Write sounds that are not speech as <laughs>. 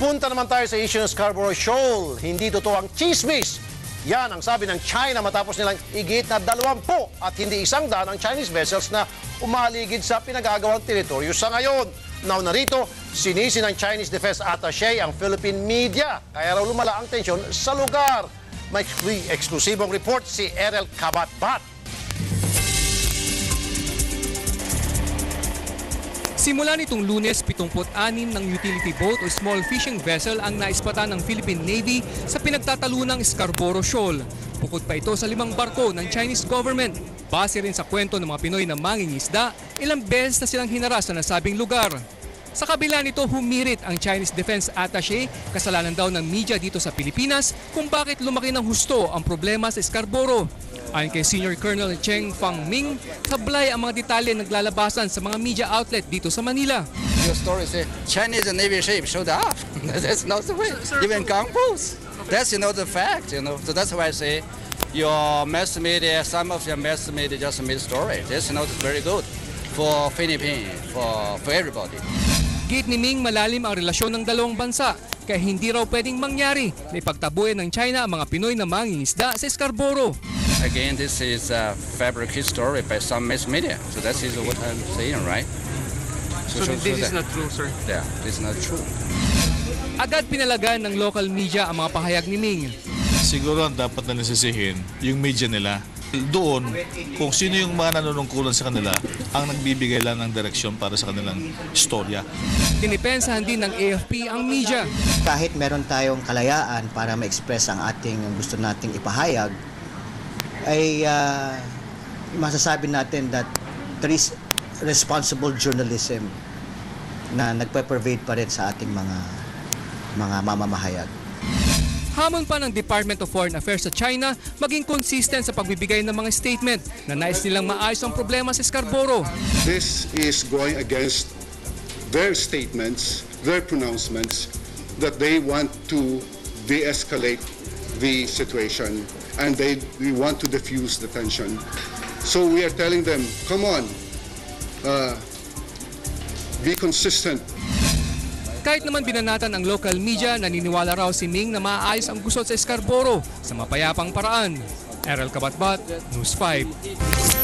Punta naman tayo sa issue ng Scarborough Shoal. Hindi totoo ang chismis. Yan ang sabi ng China matapos nilang igit na dalawampu at hindi isang daan ang Chinese vessels na umaligid sa pinagagawang teritoryo sa ngayon. Now narito, sinisi ng Chinese Defense Attaché ang Philippine media. Kaya raw lumala ang tensyon sa lugar. May eksklusibong report si Erel Kabatbat. Simula nitong lunes, 76 ng utility boat o small fishing vessel ang naispatan ng Philippine Navy sa pinagtatalunang Scarborough Shoal. Bukod pa ito sa limang barko ng Chinese government. Base rin sa kwento ng mga Pinoy na mangingisda, ilang beses na silang hinaras sa nasabing lugar. Sa kabila nito, humirit ang Chinese Defense Attaché, kasalanan daw ng media dito sa Pilipinas kung bakit lumaki ng husto ang problema sa Scarborough. Ayon kay Senior Colonel Cheng Fang Ming, sablay ang mga detalye naglalabasan sa mga media outlet dito sa Manila. Your story say Chinese Navy ship showed up. <laughs> that's not the way. Even gunboats. That's you know the fact. You know, so that's why I say your mass media, some of your mass media just made story. That's you know very good for Philippines, for for everybody. Gate ni Ming malalim ang relasyon ng dalawang bansa kaya hindi raw pwedeng mangyari na ipagtabuyan ng China ang mga Pinoy na mangingisda sa Scarborough. Again, this is a fabricated story by some mass media. So that is what I'm saying, right? So, this is not true, sir? Yeah, this is not true. Agad pinalagan ng local media ang mga pahayag ni Ming. siguro ang dapat na nasisihin yung media nila. Doon, kung sino yung mga nanunungkulan sa kanila, ang nagbibigay lang ng direksyon para sa kanilang istorya. Dinipensahan din ng AFP ang media. kahit meron tayong kalayaan para ma-express ang ating gusto nating ipahayag, ay ah, masasabi natin that there is responsible journalism na nagpe-pervade pa rin sa ating mga mga mamamahayag. Hamon pa ng Department of Foreign Affairs sa China maging consistent sa pagbibigay ng mga statement na nais nilang maayos ang problema sa Scarborough. This is going against their statements, their pronouncements that they want to de-escalate the situation and they, they want to diffuse the tension. So we are telling them, come on, uh, be consistent. Kahit naman binanatan ang local media, naniniwala raw si Ming na maayos ang gusot sa Scarborough sa mapayapang paraan. Errol Kabatbat, News 5.